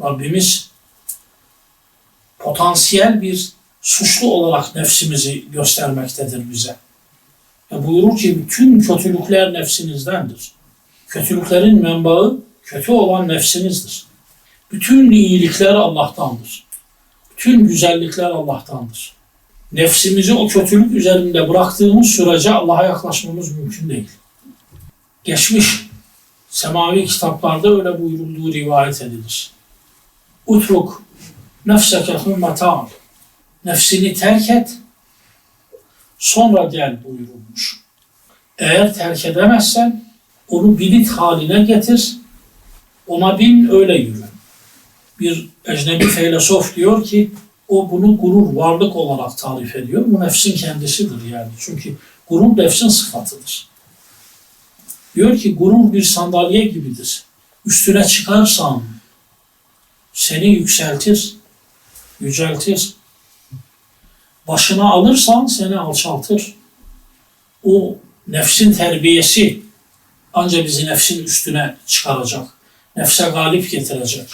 Rabbimiz potansiyel bir suçlu olarak nefsimizi göstermektedir bize. Ve buyurur ki bütün kötülükler nefsinizdendir. Kötülüklerin menbaı kötü olan nefsinizdir. Bütün iyilikler Allah'tandır. Bütün güzellikler Allah'tandır. Nefsimizi o kötülük üzerinde bıraktığımız sürece Allah'a yaklaşmamız mümkün değil. Geçmiş semavi kitaplarda öyle buyurulduğu rivayet edilir. Utruk nefseke hümme ta'al. Nefsini terk et, sonra gel buyurulmuş. Eğer terk edemezsen onu bilit haline getir, ona bin öyle yürü. Bir ecnebi filozof diyor ki o bunu gurur, varlık olarak tarif ediyor. Bu nefsin kendisidir yani. Çünkü gurur nefsin sıfatıdır. Diyor ki gurur bir sandalye gibidir. Üstüne çıkarsan seni yükseltir, yüceltir. Başına alırsan seni alçaltır. O nefsin terbiyesi ancak bizi nefsin üstüne çıkaracak. Nefse galip getirecek.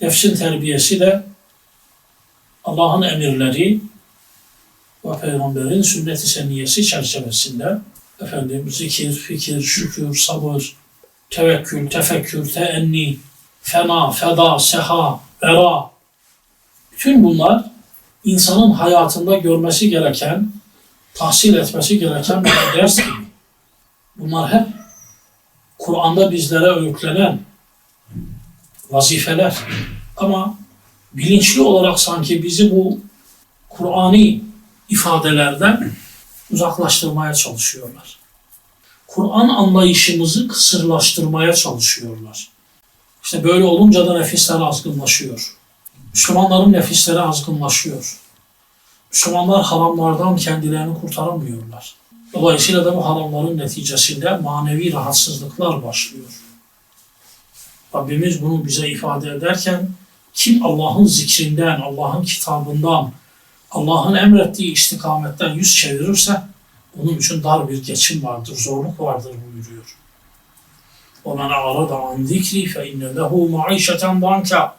Nefsin terbiyesi de Allah'ın emirleri ve Peygamberin sünnet-i seniyesi çerçevesinde efendim zikir, fikir, şükür, sabır, tevekkül, tefekkür, teenni, fena, feda, seha, vera bütün bunlar insanın hayatında görmesi gereken, tahsil etmesi gereken bir ders gibi. Bunlar hep Kur'an'da bizlere öğütlenen vazifeler. Ama bilinçli olarak sanki bizi bu Kur'ani ifadelerden uzaklaştırmaya çalışıyorlar. Kur'an anlayışımızı kısırlaştırmaya çalışıyorlar. İşte böyle olunca da nefisler azgınlaşıyor. Müslümanların nefisleri azgınlaşıyor. Müslümanlar haramlardan kendilerini kurtaramıyorlar. Dolayısıyla da bu haramların neticesinde manevi rahatsızlıklar başlıyor. Rabbimiz bunu bize ifade ederken kim Allah'ın zikrinden, Allah'ın kitabından, Allah'ın emrettiği istikametten yüz çevirirse onun için dar bir geçim vardır, zorluk vardır buyuruyor. وَمَنْ أَعْرَضَ عَنْ ذِكْرِ فَاِنَّ لَهُ مَعِيشَةً ضَنْكَ